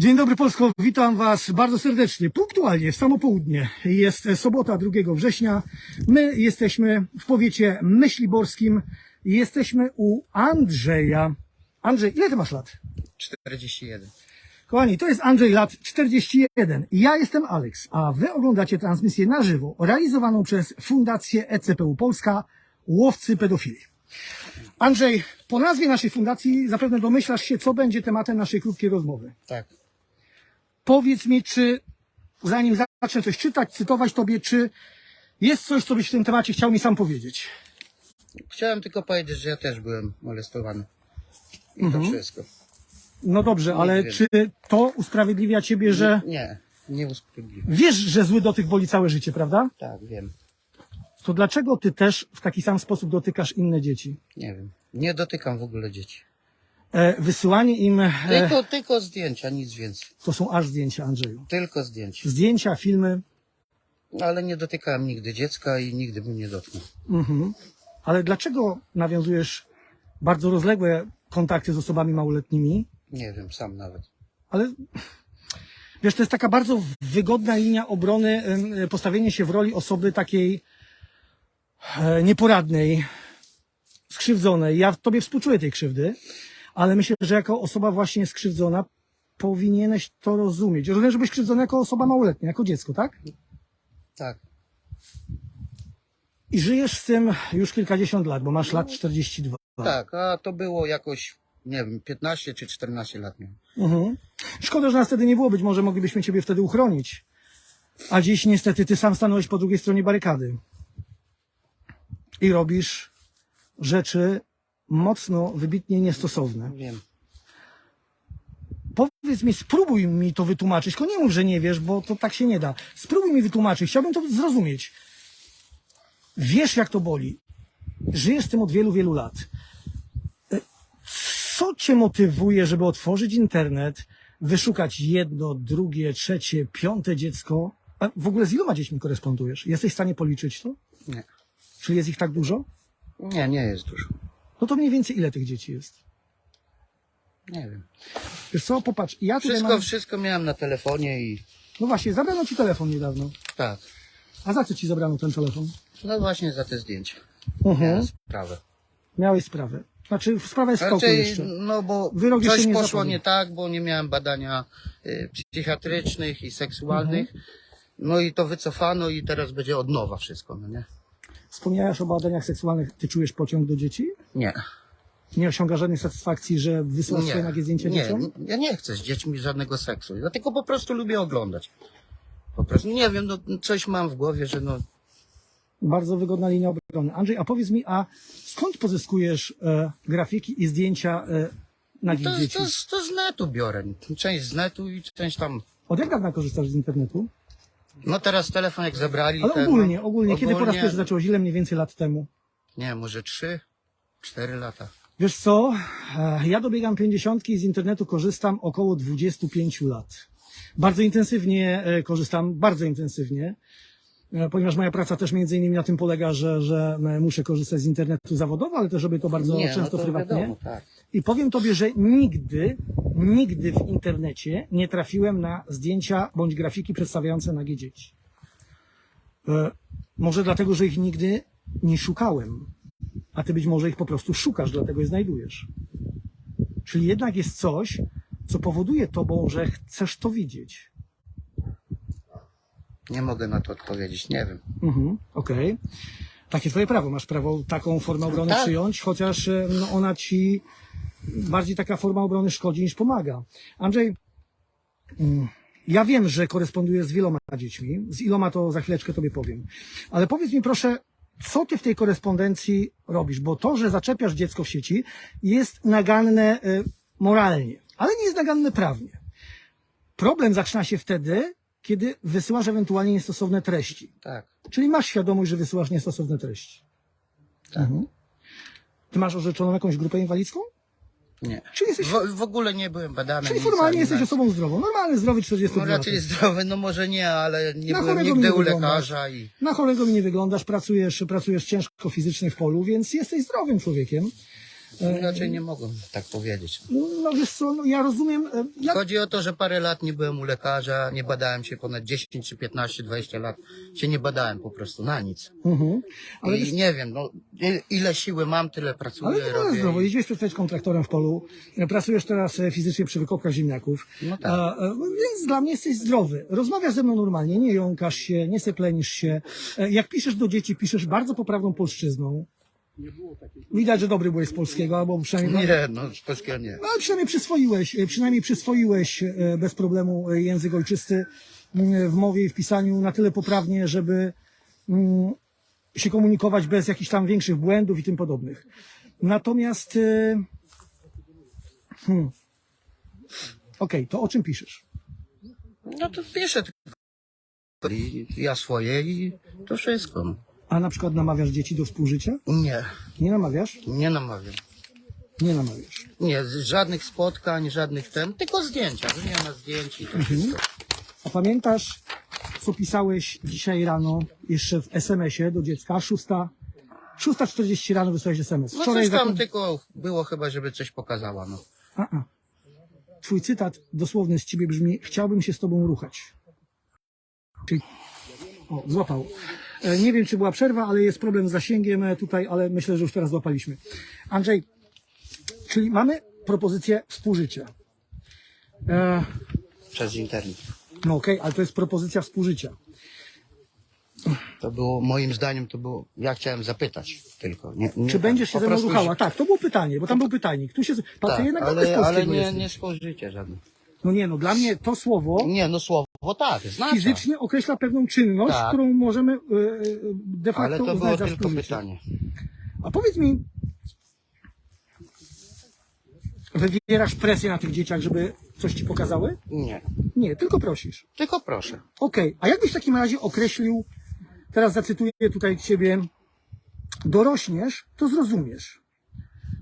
Dzień dobry Polsko, witam Was bardzo serdecznie, punktualnie, w samo południe. Jest sobota 2 września. My jesteśmy w powiecie myśliborskim. Jesteśmy u Andrzeja. Andrzej, ile Ty masz lat? 41. Kochani, to jest Andrzej, lat 41. Ja jestem Alex, a Wy oglądacie transmisję na żywo, realizowaną przez Fundację ECPU Polska Łowcy Pedofili. Andrzej, po nazwie naszej fundacji zapewne domyślasz się, co będzie tematem naszej krótkiej rozmowy. Tak. Powiedz mi, czy zanim zacznę coś czytać, cytować Tobie, czy jest coś, co byś w tym temacie chciał mi sam powiedzieć? Chciałem tylko powiedzieć, że ja też byłem molestowany. I Mhm. to wszystko. No dobrze, ale wiem. czy to usprawiedliwia Ciebie, że Nie, nie usprawiedliwiam. wiesz, że zły dotyk boli całe życie, prawda? Tak, wiem. To dlaczego Ty też w taki sam sposób dotykasz inne dzieci? Nie wiem. Nie dotykam w ogóle dzieci. E, wysyłanie im, e, Tylko, tylko zdjęcia, nic więcej. to są aż zdjęcia, Andrzeju. Tylko zdjęcia. Zdjęcia, filmy, Ale nie dotykałem nigdy dziecka i nigdy bym nie dotknął. mhm. ale dlaczego nawiązujesz bardzo rozległe kontakty z osobami małoletnimi? Nie wiem, sam nawet. Ale wiesz, to jest taka bardzo wygodna linia obrony, em, postawienie się w roli osoby takiej e, nieporadnej, skrzywdzonej. Ja tobie współczuję tej krzywdy, ale myślę, że jako osoba właśnie skrzywdzona powinieneś to rozumieć. Rozumiem, że byś skrzywdzony jako osoba małoletnia, jako dziecko, tak? Tak. I żyjesz z tym już kilkadziesiąt lat, bo masz lat 42. Tak, a to było jakoś, nie wiem, 15 czy 14 lat miałem. Mhm. Szkoda, że nas wtedy nie było. Być może moglibyśmy ciebie wtedy uchronić. A dziś niestety ty sam stanąłeś po drugiej stronie barykady. I robisz rzeczy mocno, wybitnie niestosowne. Wiem. Powiedz mi, spróbuj mi to wytłumaczyć. Tylko nie mów, że nie wiesz, bo to tak się nie da. Spróbuj mi wytłumaczyć. Chciałbym to zrozumieć. Wiesz, jak to boli. Żyjesz z tym od wielu, wielu lat. E, Co cię motywuje, żeby otworzyć internet, wyszukać jedno, drugie, trzecie, piąte dziecko? A w ogóle z iloma dziećmi korespondujesz? Jesteś w stanie policzyć to? Nie. Czy jest ich tak dużo? Nie, nie jest dużo. No to mniej więcej ile tych dzieci jest? Nie wiem. Wiesz co, popatrz, ja tutaj Wszystko, mam... wszystko miałem na telefonie i No właśnie, zabrano ci telefon niedawno. tak. A za co ci zabrano ten telefon? No właśnie za te zdjęcia. Mhm. Sprawę. Miałeś sprawę. Znaczy, sprawa jest w toku Raczej, jeszcze. no bo Wyrok jeszcze coś nie poszło zapadł. nie tak, bo nie miałem badania y, psychiatrycznych i seksualnych. Mhm. No i to wycofano i teraz będzie od nowa wszystko, no nie? Wspomniałeś o badaniach seksualnych. Ty czujesz pociąg do dzieci? Nie. Nie osiąga żadnej satysfakcji, że wysyłasz swoje nagie zdjęcia nie, dzieciom? ja nie chcę z dziećmi żadnego seksu. Ja tylko po prostu lubię oglądać. Po prostu nie wiem, no coś mam w głowie, że no Bardzo wygodna linia obrony. Andrzej, a powiedz mi, a skąd pozyskujesz e, grafiki i zdjęcia e, nagich to, dzieci? to, to z netu biorę. Część z netu i część tam. Od jak dawna korzystasz z internetu? No teraz telefon jak zabrali. Ale ten, ogólnie, no, ogólnie. Kiedy po raz pierwszy zacząłeś? Ile mniej więcej lat temu? Nie, może trzy, cztery lata. Wiesz co, e, ja dobiegam pięćdziesiątki i z internetu korzystam około 25 lat. Bardzo intensywnie e, korzystam, bardzo intensywnie, ponieważ moja praca też między innymi na tym polega, że, że e, muszę korzystać z internetu zawodowo, ale też robię to bardzo nie, często no to prywatnie. Wiadomo, tak. I powiem tobie, że nigdy, nigdy w internecie nie trafiłem na zdjęcia bądź grafiki przedstawiające nagie dzieci. E, może dlatego, że ich nigdy nie szukałem, a ty być może ich po prostu szukasz, dlatego je znajdujesz. Czyli jednak jest coś, co powoduje tobą, że chcesz to widzieć. Nie mogę na to odpowiedzieć, nie wiem. Mhm, Okej. Takie twoje prawo. Masz prawo taką formę obrony Tak. przyjąć, chociaż e, no, ona ci bardziej taka forma obrony szkodzi niż pomaga. Andrzej, mm, ja wiem, że korespondujesz z wieloma dziećmi. Z iloma to za chwileczkę tobie powiem. Ale powiedz mi proszę, co ty w tej korespondencji robisz? Bo to, że zaczepiasz dziecko w sieci jest naganne e, moralnie, ale nie jest naganne prawnie. Problem zaczyna się wtedy, kiedy wysyłasz ewentualnie niestosowne treści. Tak. Czyli masz świadomość, że wysyłasz niestosowne treści. Tak. Mhm. Ty masz orzeczoną jakąś grupę inwalidzką? Nie. Czyli jesteś, W, w ogóle nie byłem badany. czyli formalnie jesteś osobą zdrową. Normalny, zdrowy 40 No raczej zdrowy, no może nie, ale nie Na byłem nigdy nie u lekarza i Na chorego mi nie wyglądasz, pracujesz, pracujesz ciężko fizycznie w polu, więc jesteś zdrowym człowiekiem. Inaczej nie mogłem tak powiedzieć. No wiesz co, no, ja rozumiem, e, jak Chodzi o to, że parę lat nie byłem u lekarza, nie badałem się ponad 10 czy 15, 20 lat. Się nie badałem po prostu na nic. Mhm. Ale I wiesz, nie wiem, no, ile siły mam, tyle pracuję, ale jest robię. zdrowo. i- Jeździłeś przed traktorem w polu, e, pracujesz teraz e, fizycznie przy wykopkach ziemniaków. No tak. A, e, Więc dla mnie jesteś zdrowy. Rozmawiasz ze mną normalnie, nie jąkasz się, nie seplenisz się. Jak piszesz do dzieci, piszesz bardzo poprawną polszczyzną. Widać, że dobry byłeś z polskiego, albo przynajmniej... Nie, no z polskiego nie. No, ale przynajmniej przyswoiłeś, e, przynajmniej przyswoiłeś e, bez problemu e, język ojczysty w mowie i w pisaniu na tyle poprawnie, żeby się komunikować bez jakichś tam większych błędów i tym podobnych. Natomiast, e, hmm, okej, to o czym piszesz? No to piszę tylko. I ja swoje i to wszystko. No. A na przykład namawiasz dzieci do współżycia? Nie, Nie namawiasz? nie namawiam. Nie namawiasz. Nie, z- żadnych spotkań, żadnych ten, tylko zdjęcia, wymiana zdjęć i to wszystko. A pamiętasz, co pisałeś dzisiaj rano jeszcze w SMS-ie do dziecka? Szósta, 6.40 rano wysłałeś SMS. No coś tam tylko było chyba, żeby coś pokazała, no. A, a. Twój cytat dosłowny z ciebie brzmi: Chciałbym się z tobą ruchać. Czyli... O, złapał. E, Nie wiem, czy była przerwa, ale jest problem z zasięgiem e, tutaj, ale myślę, że już teraz złapaliśmy. Andrzej, czyli mamy propozycję współżycia. E, Przez internet. no okej, ale to jest propozycja współżycia. To było, moim zdaniem to było, ja chciałem zapytać tylko. Nie, nie, Czy będziesz się ze mną ruchała? Tak, to było pytanie, bo tam był pytajnik. Tu się... Tak, ale, ale nie, nie spożycie żadne. No nie, no dla mnie to słowo Nie, no słowo tak, znacza. fizycznie określa pewną czynność, Tak. którą możemy e, e, de facto Ale to uznać było za tylko pytanie. A powiedz mi, wywierasz presję na tych dzieciach, żeby coś ci pokazały? Nie, Nie, tylko prosisz. tylko proszę. Okej, a jakbyś w takim razie określił, teraz zacytuję tutaj ciebie, dorośniesz, to zrozumiesz.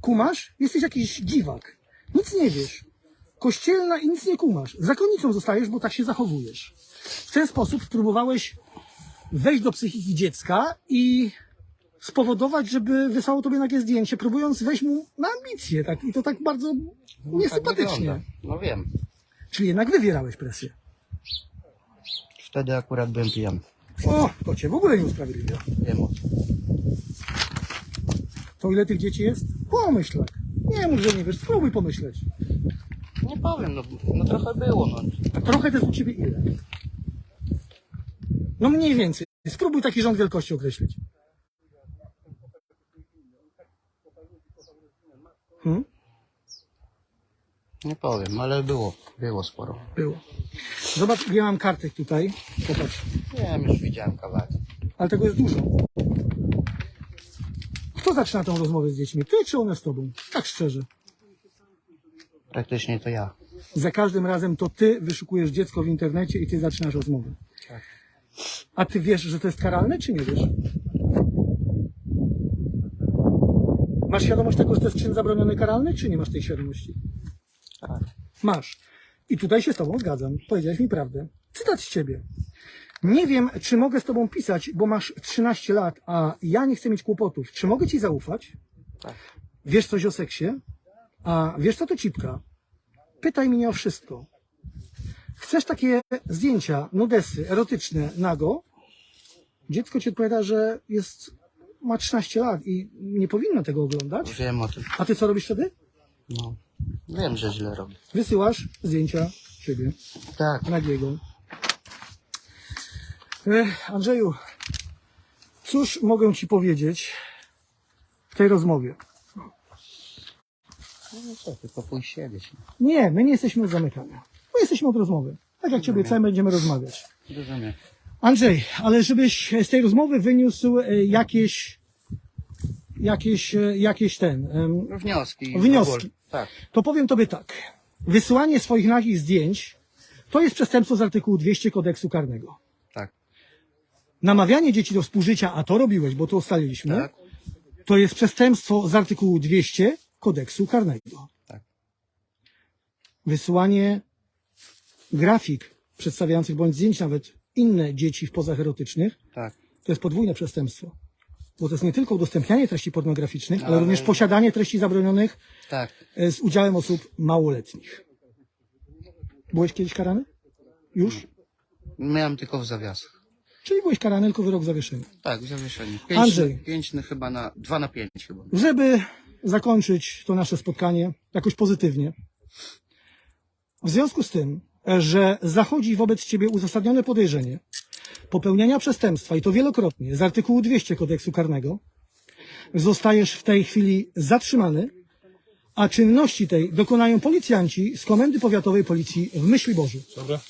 Kumasz? Jesteś jakiś dziwak. Nic nie wiesz. Kościelna i nic nie kumasz. Zakonnicą zostajesz, bo tak się zachowujesz. W ten sposób próbowałeś wejść do psychiki dziecka i spowodować, żeby wysłało tobie nagie zdjęcie, próbując wejść mu na ambicje, tak? I to tak bardzo Tak niesympatycznie. wygląda. no wiem. Czyli jednak wywierałeś presję. Wtedy akurat byłem pijany. O, to cię w ogóle nie usprawiedliwia. Wiem o tym. To ile tych dzieci jest? Pomyśl tak. Nie mów, że nie wiesz, spróbuj pomyśleć. Nie powiem, no, no trochę było, no. A trochę to jest u ciebie ile? No mniej więcej. Spróbuj taki rząd wielkości określić. Hmm? Nie powiem, ale było, było sporo. Było. Zobacz, ja mam kartek tutaj. Popatrz. Wiem, już widziałem kawałek. Ale tego jest dużo. Kto zaczyna tą rozmowę z dziećmi? Ty czy one z tobą? Tak szczerze. Praktycznie to ja. Za każdym razem to ty wyszukujesz dziecko w internecie i ty zaczynasz rozmowę. Tak. A ty wiesz, że to jest karalne, czy nie wiesz? Masz świadomość tego, że to jest czyn zabroniony karalny, czy nie masz tej świadomości? Tak. Masz. I tutaj się z tobą zgadzam. Powiedziałeś mi prawdę. Cytat z ciebie. Nie wiem, czy mogę z tobą pisać, bo masz 13 lat, a ja nie chcę mieć kłopotów. Czy mogę ci zaufać? Tak. Wiesz coś o seksie? A wiesz co to cipka? Pytaj mnie o wszystko. Chcesz takie zdjęcia, nudesy, erotyczne, nago? Dziecko ci odpowiada, że jest, ma 13 lat i nie powinno tego oglądać. Wiem o tym. A ty co robisz wtedy? No. Wiem, że źle robię. Wysyłasz zdjęcia siebie, Tak. nagiego. Ech, Andrzeju, cóż mogę ci powiedzieć w tej rozmowie? No co, tylko pójść siedzieć. Nie, my nie jesteśmy od zamykania. My jesteśmy od rozmowy. Tak jak ciebie obiecałem, będziemy rozmawiać. Rozumiem. Andrzej, ale żebyś z tej rozmowy wyniósł e, jakieś, jakieś, e, jakieś ten, em, Wnioski. Wnioski. Tak. to powiem tobie tak. Wysyłanie swoich nagich zdjęć to jest przestępstwo z artykułu 200 kodeksu karnego. Tak. Namawianie dzieci do współżycia, a to robiłeś, bo to ustaliliśmy, Tak. to jest przestępstwo z artykułu 200 kodeksu karnego. Tak. Wysyłanie grafik przedstawiających bądź zdjęć nawet inne dzieci w pozach erotycznych Tak. to jest podwójne przestępstwo. bo to jest nie tylko udostępnianie treści pornograficznych, ale Ale- również posiadanie treści zabronionych Tak. e, z udziałem osób małoletnich. Byłeś kiedyś karany? Już? Miałem tylko w zawiasach. Czyli byłeś karany tylko wyrok w zawieszeniu. Tak, w zawieszeniu. Pięć, Andrzej. Pięć no, chyba na, dwa na pięć chyba. Żeby zakończyć to nasze spotkanie jakoś pozytywnie, w związku z tym, że zachodzi wobec ciebie uzasadnione podejrzenie popełniania przestępstwa i to wielokrotnie z artykułu 200 kodeksu karnego, zostajesz w tej chwili zatrzymany, a czynności tej dokonają policjanci z Komendy Powiatowej Policji w Myśliborzu. Dobra?